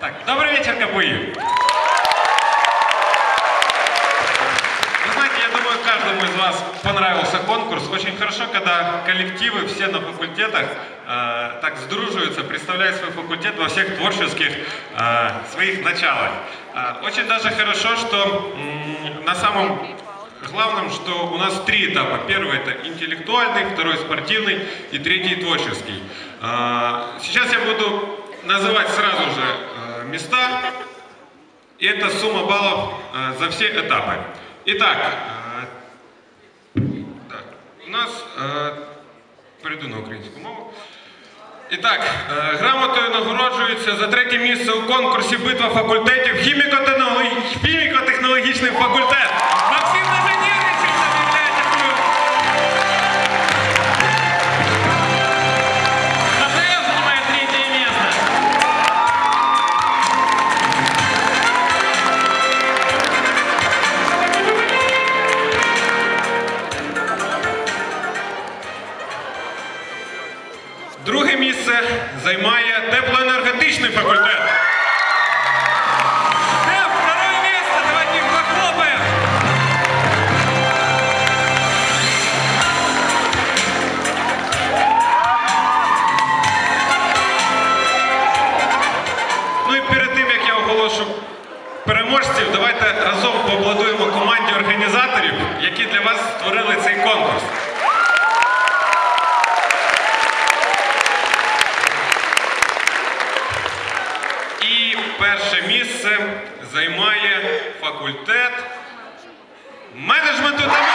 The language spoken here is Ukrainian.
Так, добрый вечер, Капуи. Вы знаете, я думаю, каждому из вас понравился конкурс. Очень хорошо, когда коллективы все на факультетах э, так сдруживаются, представляют свой факультет во всех творческих э, своих началах. Э, очень даже хорошо, что м, на самом главном, что у нас три этапа. Первый это интеллектуальный, второй спортивный и третий творческий. Э, сейчас я буду называть сразу же э, места. И это сумма баллов э, за все этапы. Итак, е, так, у нас е, перейду на українську мову. І так, е, грамотою нагороджується за третє місце у конкурсі битва факультетів хіміко-технологі- хіміко-технологічний Друге місце займає теплоенергетичний факультет. Ну і перед тим, як я оголошу переможців, давайте разом поаплодуємо команді організаторів, які для вас створили перше місце займає факультет менеджменту та